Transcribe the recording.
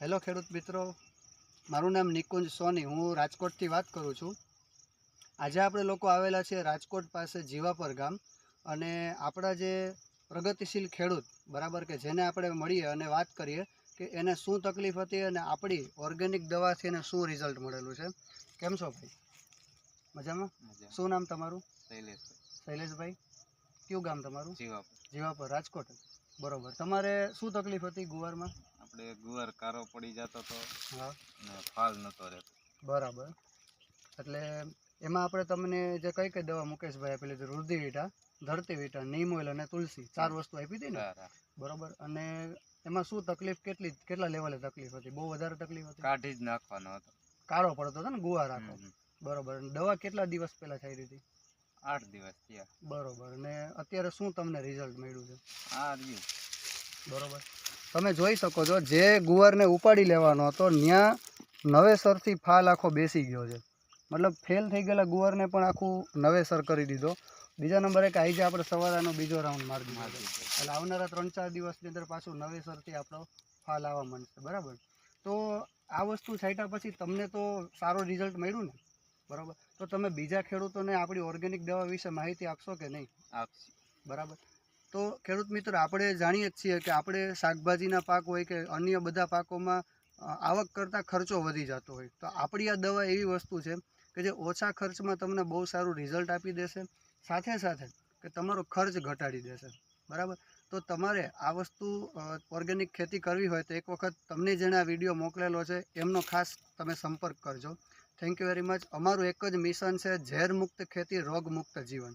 Hello ખેડૂત મિત્રો મારું નામ નિકુંજ સોની હું રાજકોટથી વાત કરું છું. આજે આપણે લોકો આવેલા છે રાજકોટ પાસે જીવાપર ગામ અને આપણા જે પ્રગતિશીલ ખેડૂત બરાબર કે જેને આપણે મળીએ અને વાત કરીએ કે એને શું તકલીફ હતી અને આપણી ઓર્ગેનિક દવાથી એને શું રિઝલ્ટ મળેલું છે. કેમ છો ભાઈ? મજામાં. શું નામ તમારું? શૈલેષભાઈ. શૈલેષભાઈ? કયું ગામ તમારું? જીવાપર. જીવાપર રાજકોટ. બરોબર. તમારે શું તકલીફ હતી ગુવારમાં? આપણે ગુવાર કારો પડી જતો હતો અને ફાલ નતો રહેતો. બરાબર. એટલે એમાં આપણે તમને જે કઈ કઈ દવા મુકેશભાઈ આપેલી હતી રુધિ વિટા ધરતી વિટા નીમ અને તુલસી ચાર વસ્તુ આપી હતી ને? બરાબર. અને એમાં શું તકલીફ કેટલી કેટલા લેવલે તકલીફ હતી? બહુ વધારે તકલીફ હતી? કાઢી જ નાખવાનો હતો. કાળો પડતો હતો ને ગુવાર આખો? બરોબર. અને દવા કેટલા દિવસ પહેલા થઈ હતી? આઠ દિવસ થયા. બરોબર. ને અત્યારે શું તમને રિઝલ્ટ મળ્યું છે? આ રહ્યું. બરોબર. તમે જોઈ શકો છો જે ગુવારને ઉપાડી લેવાનો હતો ત્યાં નવેસરથી ફાલ આખો બેસી ગયો છે. મતલબ ફેલ થઈ ગયેલા ગુવારને પણ આખું નવેસર કરી દીધો. બીજા નંબરે કે જાય આપણે સવારનો બીજો રાઉન્ડ માર્ગ છે. એટલે આવનારા ત્રણ ચાર દિવસની અંદર પાછું નવેસરથી આપણો ફાલ આવવા માંડશે બરાબર? તો આ વસ્તુ છાંટ્યા પછી તમને તો સારો રિઝલ્ટ મળ્યું ને? બરાબર? તો તમે બીજા ખેડૂતોને આપણી ઓર્ગેનિક દવા વિશે માહિતી આપશો કે નહીં? આપશે. બરાબર? તો ખેડૂત મિત્ર, આપણે જાણીએ જ છીએ કે આપણે શાકભાજીના પાક હોય કે અન્ય બધા પાકોમાં આવક કરતાં ખર્ચો વધી જતો હોય. તો આપણી આ દવા એવી વસ્તુ છે કે જે ઓછા ખર્ચમાં તમને બહુ સારું રિઝલ્ટ આપી દેશે, સાથે સાથે કે તમારો ખર્ચ ઘટાડી દેશે. બરાબર? તો તમારે આ વસ્તુ ઓર્ગેનિક ખેતી કરવી હોય તો એક વખત તમને જેણે આ વીડિયો મોકલેલો છે, એમનો ખાસ તમે સંપર્ક કરજો. થેન્ક યુ વેરી મચ અમારું એક જ મિશન છે ઝેર મુક્ત ખેતી રોગ મુક્ત જીવન.